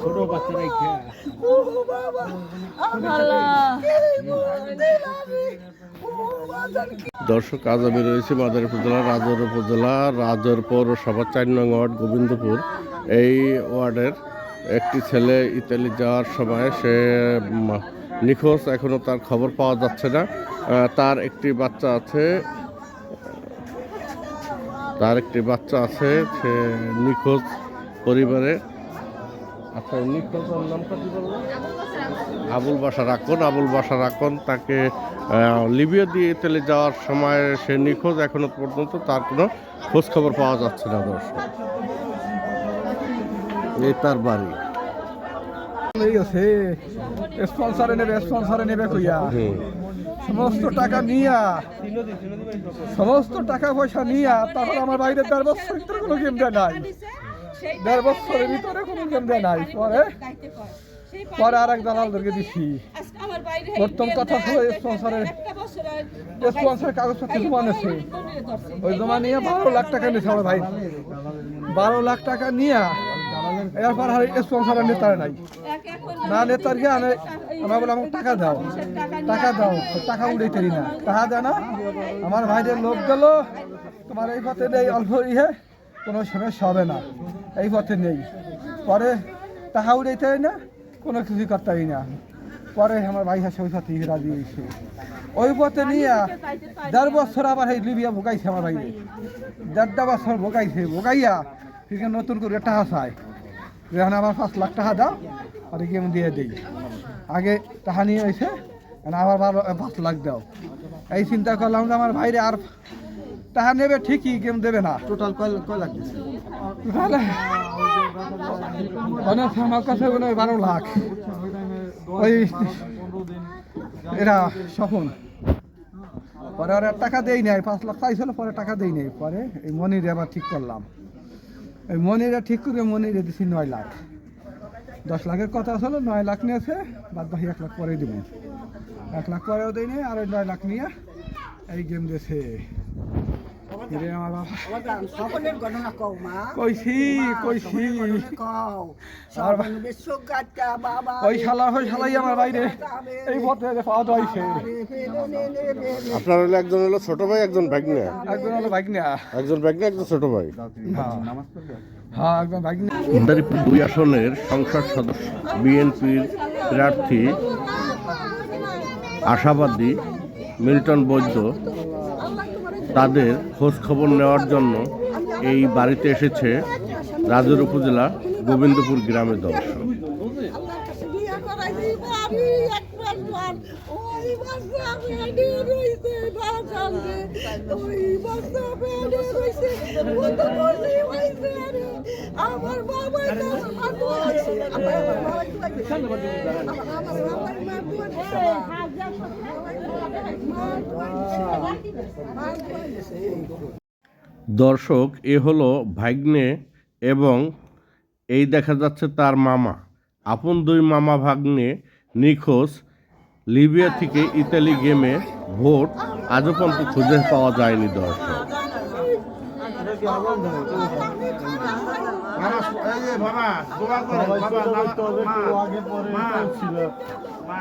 ছোট দর্শক, আজ আমি রয়েছি মাদার উপজেলা, রাজর উপজেলা, রাজর পৌরসভা, চার নং ওয়ার্ড, গোবিন্দপুর। এই ওয়ার্ডের একটি ছেলে ইতালি যাওয়ার সময় সে নিখোঁজ এখনও তার খবর পাওয়া যাচ্ছে না। তার একটি বাচ্চা আছে, তার একটি বাচ্চা আছে, সে নিখোঁজ পরিবারে। আচ্ছা নামটা কি আবুল বাসা রাখুন আবুল বাসা রাখুন তাকে লিবিয়া দিয়ে ইতালি যাওয়ার সময় সে নিখোঁজ এখনও পর্যন্ত তার কোনো খোঁজ খবর পাওয়া যাচ্ছে না দর্শক। এই তার বাড়ি। স্পন্সরে নেবে স্পন্সরে নেবে কইয়া। সমস্ত টাকা নিয়া সমস্ত টাকা পয়সা নিয়া তারপর আমার বাইরে দেড় বছর কোনো গেম দেয় নাই। দেড় বছরের ভিতরে কোনো গেম দেয় নাই পরে? পরে। আর এক দালালদেরকে দিছি। প্রথম কথা হলো স্পন্সরের স্পন্সরের কাগজপত্র জমা নিয়েছে। ওই জমা নিয়ে বারো লাখ টাকা নিয়েছে আমার ভাই। বারো লাখ টাকা নিয়ে এরপর আর স্পন্সরের নেতার নাই। না নেতার গিয়ে আমি আমরা বলে আমাকে টাকা দাও। টাকা দাও টাকা উড়াইতে না। টাকা দেয় না? আমার ভাইদের লোক গেল। তোমার এই পথে নেই অল্প ইহে কোনো সমস্যা হবে না। এই পথে নেই। পরে টাকা উড়াইতে না, কোনো কিছু করতে পারি না। পরে আমার ভাই হাসে ওই পথে রাজি হয়েছে। ওই পথে নিয়ে দেড় বছর আবার এই লিবিয়া ভোগাইছে আমার ভাইরে দেড়টা বছর ভোগাইছে, ভোগাইয়া ঠিক নতুন করে টাকা চায়। এখন আবার পাঁচ লাখ টাকা দাও, আর গেম দিয়ে দিই। আগে টাকা নিয়ে এসে আবার বারো পাঁচ লাখ দাও এই চিন্তা করলাম যে আমার ভাইরে আর টাকা নেবে ঠিকই গেম দেবে না। টোটাল কয় কয় লাখ তাহলে অনেক আমার কাছে মনে হয় বারো লাখ। ওই এরা স্বপন। পরে আর টাকা দেই নাই পাঁচ লাখ চাইছিল পরে টাকা দেই নাই। পরে এই মনিরে আবার ঠিক করলাম। এই মনিরে ঠিক করে মনিরে দিছি নয় লাখ। দশ লাখের কথা ছিল নয় লাখ নিয়েছে বাদ বাকি এক লাখ পরে দিব। এক লাখ পরেও দেই নাই আর ওই নয় লাখ নিয়ে এই গেম দিয়েছে। আপনার হলো একজন হলো ছোট ভাই একজন ভাগ্নে। একজন হলো নিয়া একজন ভাগ্নে একজন ছোট ভাই। হ্যাঁ। একজন বাইক নিয়া দুই আসনের সংসদ সদস্য বিএনপির প্রার্থী আশাবাদী মিল্টন বৈদ্য তাদের খোঁজ খবর নেওয়ার জন্য এই বাড়িতে এসেছে রাজুর উপজেলা গোবিন্দপুর গ্রামের আরে আমার বাবা দর্শক, এ হলো ভাগ্নে এবং এই দেখা যাচ্ছে তার মামা। আপন দুই মামা ভাগ্নে, নিখোঁজ, লিবিয়া থেকে ইতালি গেমে ভোট। আজও পর্যন্ত খুঁজে পাওয়া যায়নি দর্শক। বাবা দোয়া করে বাবা মা।